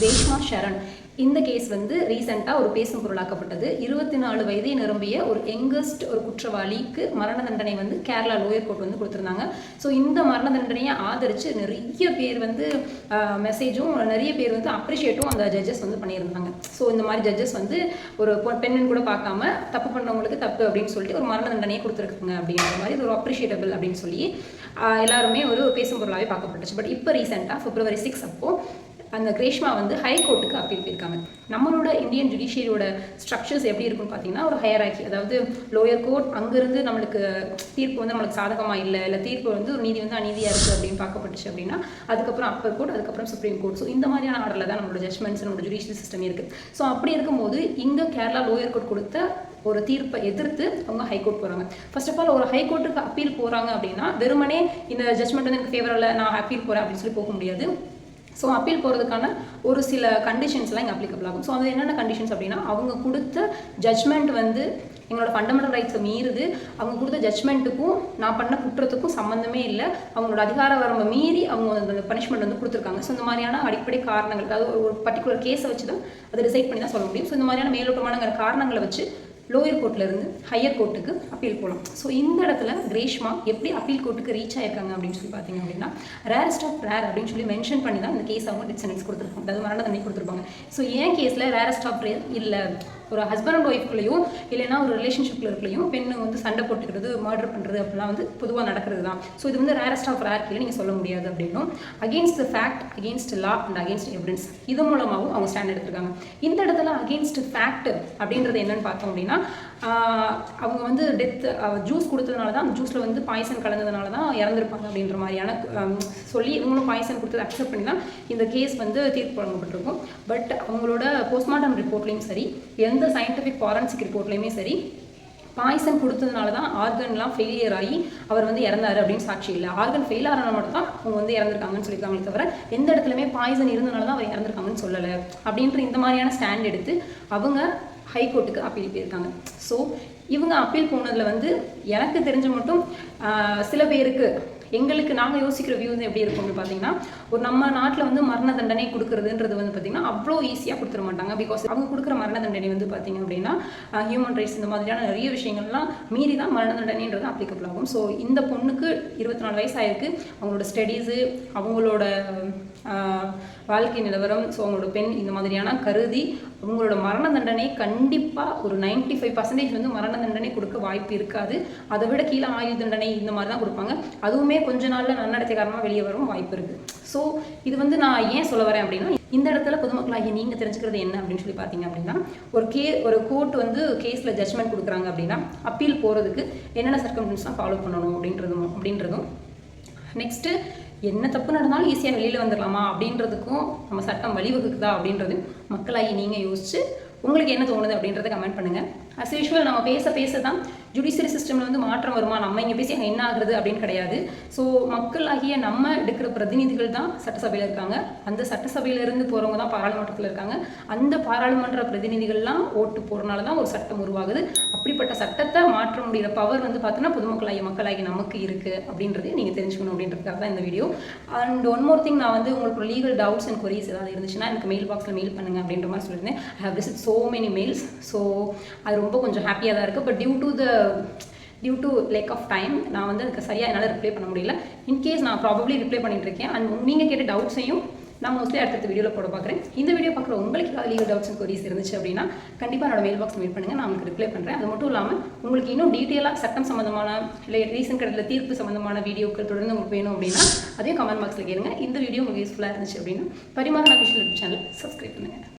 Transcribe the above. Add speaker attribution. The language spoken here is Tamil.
Speaker 1: ரேஷ்மா ஷரண். இந்த கேஸ் வந்து ரீசெண்டாக ஒரு பேசும் பொருளாக்கப்பட்டது. இருபத்தி நாலு வயதை நிரம்பிய ஒரு யங்கஸ்ட் ஒரு குற்றவாளிக்கு மரண தண்டனை வந்து கேரளா லோயர் கோர்ட் வந்து கொடுத்துருந்தாங்க. ஸோ இந்த மரண தண்டனையை ஆதரித்து நிறைய பேர் வந்து மெசேஜும் நிறைய பேர் வந்து அப்ரிஷியேட்டும் அந்த ஜட்ஜஸ் வந்து பண்ணியிருந்தாங்க. ஸோ இந்த மாதிரி ஜட்ஜஸ் வந்து ஒரு பொ- பெண்ணுன்னு கூட பார்க்காம தப்பு பண்ணவங்களுக்கு தப்பு அப்படின்னு சொல்லிட்டு ஒரு மரண தண்டனையை கொடுத்துருக்காங்க அப்படிங்கிற மாதிரி இது ஒரு அப்ரிஷியேட்டபிள் அப்படின்னு சொல்லி எல்லாருமே ஒரு பேசும் பொருளாகவே பார்க்கப்பட்டுச்சு. பட் இப்போ ரீசெண்டாக பிப்ரவரி சிக்ஸ் அப்போ அந்த கிரேஷ்மா வந்து ஹை கோர்ட்டுக்கு அப்பீல் போயிருக்காங்க நம்மளோட இந்தியன் ஜுடிஷியரியோட ஸ்ட்ரக்சர்ஸ் எப்படி இருக்குன்னு பார்த்தீங்கன்னா ஒரு ஹையராக்கி அதாவது லோயர் கோர்ட் அங்கேருந்து நம்மளுக்கு தீர்ப்பு வந்து நம்மளுக்கு சாதகமாக இல்லை இல்லை தீர்ப்பு வந்து ஒரு நீதி வந்து அநீதியாக இருக்குது அப்படின்னு பார்க்கப்பட்டுச்சு அப்படின்னா அதுக்கப்புறம் அப்பர் கோர்ட் அதுக்கப்புறம் சுப்ரீம் கோர்ட் ஸோ இந்த மாதிரியான ஆர்டரில் தான் நம்மளோட ஜட்மெண்ட்ஸ் நம்மளோட ஜுடிஷியல் சிஸ்டம் இருக்குது ஸோ அப்படி இருக்கும்போது இங்கே கேரளா லோயர் கோர்ட் கொடுத்த ஒரு தீர்ப்பை எதிர்த்து அவங்க ஹைகோர்ட் போகிறாங்க ஃபர்ஸ்ட் ஆஃப் ஆல் ஒரு ஹைகோர்ட்டுக்கு அப்பீல் போகிறாங்க அப்படின்னா வெறுமனே இந்த ஜட்மெண்ட் வந்து எனக்கு ஃபேவரில் நான் அப்பீல் போகிறேன் அப்படின்னு சொல்லி போக முடியாது. ஸோ அப்பீல் போகிறதுக்கான ஒரு சில கண்டிஷன்ஸ்லாம் இங்கே அப்ளிகபிள் ஆகும். ஸோ அது என்னென்ன கண்டிஷன்ஸ் அப்படின்னா அவங்க கொடுத்த ஜட்மெண்ட் வந்து எங்களோட ஃபண்டமெண்டல் ரைட்ஸை மீறுது. அவங்க கொடுத்த ஜட்மெண்ட்டுக்கும் நான் பண்ண குற்றத்துக்கும் சம்மந்தமே இல்லை. அவங்களோட அதிகார வரம்பை மீறி அவங்க அந்த பனிஷ்மெண்ட் வந்து கொடுத்துருக்காங்க. ஸோ இந்த மாதிரியான அடிப்படை காரணங்கள் அதாவது ஒரு பர்டிகுலர் கேஸை வச்சு தான் அதை டிசைட் பண்ணி தான் சொல்ல முடியும். ஸோ இந்த மாதிரியான மேலோட்டமான காரணங்களை வச்சு லோயர் கோர்ட்லேருந்து ஹையர் கோர்ட்டுக்கு அப்பீல் போகலாம் ஸோ இந்த இடத்துல கிரேஷ்மா எப்படி அப்பீல் கோர்ட்டுக்கு ரீச் ஆயிருக்காங்க அப்படின்னு சொல்லி பார்த்தீங்க அப்படின்னா ரேரஸ்ட் ஆஃப் ரேர் அப்படின்னு சொல்லி மென்ஷன் பண்ணி தான் இந்த கேஸ் அவங்க டிசனன்ஸ் கொடுத்துருப்பாங்க அதாவது மரண தண்ணி கொடுத்துருப்பாங்க. ஸோ ஏன் கேஸில் ரேரஸ்ட் ஆஃப் ரேர் இல்லை? ஒரு ஹஸ்பண்ட் அண்ட் ஒய்ஃப்குள்ளேயும் இல்லைன்னா ஒரு ரிலேஷன்ஷிப்பில் இருக்கலையும் பெண்ணு வந்து சண்டை போட்டுக்கிறது மர்டர் பண்ணுறது அப்படிலாம் வந்து பொதுவாக நடக்கிறது தான். ஸோ இது வந்து ரேரஸ்ட் ஆஃப் ரேர் கீழே நீங்கள் சொல்ல முடியாது அப்படின்னும். Against the fact against law and against evidence இது மூலமாகவும் அவங்க ஸ்டாண்ட் எடுத்திருக்காங்க. இந்த இடத்துல அகேன்ஸ்ட் ஃபேக்ட் அப்படின்றது என்னன்னு பார்த்தோம் அப்படின்னா அவங்க வந்து டெத் ஜூஸ் கொடுத்ததுனால தான் ஜூஸில் வந்து பாய்சன் கலந்ததுனால தான் இறந்துருப்பாங்க அப்படின்ற மாதிரியான சொல்லி இவங்களும் பாய்சன் கொடுத்தது அக்செப்ட் பண்ணி தான் இந்த கேஸ் வந்து தீர்ப்பு வழங்கப்பட்டிருக்கும். பட் அவங்களோட போஸ்ட்மார்ட்டம் ரிப்போர்ட்லேயும் சரி எந்த சயின்டிஃபிக் ஃபாரன்சிக் ரிப்போர்ட்லேயுமே சரி பாய்சன் கொடுத்ததுனால தான் ஆர்கன்லாம் ஃபெயிலியர் ஆகி அவர் வந்து இறந்தாரு அப்படின்னு சாட்சி இல்லை. ஆர்கன் ஃபெயில் ஆகிறனால மட்டும் தான் அவங்க வந்து இறந்துருக்காங்கன்னு சொல்லியிருக்காங்களே தவிர எந்த இடத்துலையுமே பாய்சன் இருந்தனால தான் அவர் இறந்துருக்காங்கன்னு சொல்லலை. அப்படின்ற இந்த மாதிரியான ஸ்டாண்ட் எடுத்து அவங்க ஹைகோர்ட்டுக்கு அப்பீல் போயிருக்காங்க. ஸோ இவங்க அப்பீல் போனதில் வந்து எனக்கு தெரிஞ்ச மட்டும் சில பேருக்கு எங்களுக்கு நாங்கள் யோசிக்கிற வியூ வந்து எப்படி இருக்கும்னு பார்த்தீங்கன்னா ஒரு நம்ம நாட்டில் வந்து மரண தண்டனை கொடுக்குறதுன்றது வந்து பார்த்தீங்கன்னா அவ்வளோ ஈஸியாக கொடுத்துட மாட்டாங்க. பிகாஸ் அவங்க கொடுக்குற மரண தண்டனை வந்து பார்த்தீங்க அப்படின்னா ஹியூமன் ரைட்ஸ் இந்த மாதிரியான நிறைய விஷயங்கள்லாம் மீறி தான் மரண தண்டனைன்றது அப்ளிகபிள் ஆகும். ஸோ இந்த பொண்ணுக்கு இருபத்தி நாலு வயசு ஆயிருக்கு அவங்களோட ஸ்டடீஸு அவங்களோட வாழ்க்கை நிலவரம் ஸோ அவங்களோட பெண் இந்த மாதிரியான கருதி உங்களோட மரண தண்டனை கண்டிப்பாக ஒரு 95% ஃபைவ் பர்சன்டேஜ் வந்து மரண தண்டனை கொடுக்க வாய்ப்பு இருக்காது. அதை விட கீழே ஆயுள் தண்டனை இந்த மாதிரி தான் கொடுப்பாங்க. அதுவுமே கொஞ்ச நாளில் நன்னடத்தை காரணமாக வெளியே வரும் வாய்ப்பு இருக்குது ஸோ இது வந்து நான் ஏன் சொல்ல வரேன் அப்படின்னா இந்த இடத்துல பொதுமக்களாகிய நீங்கள் தெரிஞ்சுக்கிறது என்ன அப்படின்னு சொல்லி பார்த்தீங்க அப்படின்னா ஒரு கே ஒரு கோர்ட் வந்து கேஸில் ஜட்மெண்ட் கொடுக்குறாங்க அப்படின்னா அப்பீல் போகிறதுக்கு என்னென்ன சர்க்கம்டன்ஸ்லாம் ஃபாலோ பண்ணணும் அப்படின்றதும் அப்படின்றதும். நெக்ஸ்ட்டு என்ன தப்பு நடந்தாலும் ஈஸியாக வெளியில் வந்துடலாமா அப்படின்றதுக்கும் நம்ம சட்டம் வழிவகுக்குதா? அப்படின்றது மக்களாகி நீங்கள் யோசிச்சு உங்களுக்கு என்ன தோணுது அப்படின்றத கமெண்ட் பண்ணுங்கள் அஸ் யூஷுவல் நம்ம பேச பேச தான் ஜுடிஷியரி சிஸ்டமில் வந்து மாற்றம் வருமா? நம்ம இங்கே பேசி அங்க என்ன ஆகுறது அப்படின்னு கிடையாது. ஸோ மக்களாகிய நம்ம எடுக்கிற பிரதிநிதிகள் தான் சட்டசபையில் இருக்காங்க. அந்த சட்டசபையிலேருந்து போகிறவங்க தான் பாராளுமன்றத்தில் இருக்காங்க. அந்த பாராளுமன்ற பிரதிநிதிகள்லாம் ஓட்டு போகிறனால தான் ஒரு சட்டம் உருவாகுது. அப்படிப்பட்ட சட்டத்தை மாற்ற முடிகிற பவர் வந்து பார்த்தோன்னா பொதுமக்களாகிய மக்களாகிய நமக்கு இருக்குது அப்படின்றது நீங்கள் தெரிஞ்சுக்கணும் அப்படின்றதுக்காக தான் இந்த video and one more thing நான் வந்து உங்களுக்கு லீகல் டவுட்ஸ் அண்ட் கொரிஸ் ஏதாவது இருந்துச்சுன்னா எனக்கு மெயில் பாக்ஸில் மெயில் பண்ணுங்க அப்படின்ற மாதிரி சொல்லியிருந்தேன். I have received so many mails so அது ரொம்ப ரொம்ப கொஞ்சம் ஹாப்பியாக தான் இருக்குது but due to the due to lack of time நான் வந்து அதுக்கு சரியாக என்னால் ரிப்ளை பண்ண முடியல. இன்கேஸ் நான் ப்ராபப்ளி ரிப்ளை பண்ணிட்டு இருக்கேன். அண்ட் நீங்கள் கேட்ட டவுட்ஸையும் நான் மோஸ்ட்லி அடுத்தடுத்த வீடியோவில் போட பார்க்குறேன் இந்த வீடியோ பார்க்குற உங்களுக்கு ஏதாவது லீவ் டவுட்ஸ் கொரிஸ் இருந்துச்சு அப்படின்னா கண்டிப்பாக என்னோட மெயில் பாக்ஸ் மெயில் பண்ணுங்கள் நான் உங்களுக்கு ரிப்ளை பண்ணுறேன் அது மட்டும் இல்லாமல் உங்களுக்கு இன்னும் டீட்டெயிலாக சட்டம் சம்மந்தமான இல்லை ரீசன் கடலில் தீர்ப்பு சம்மந்தமான வீடியோக்கள் தொடர்ந்து உங்களுக்கு வேணும் அப்படின்னா அதையும் கமெண்ட் பாக்ஸில் கேளுங்க. இந்த வீடியோ உங்களுக்கு யூஸ்ஃபுல்லாக இருந்துச்சு அப்படின்னா பரிமாறன் அஃபிஷியல் சேனல் சப்ஸ்கிரைப் பண்ணுங்கள்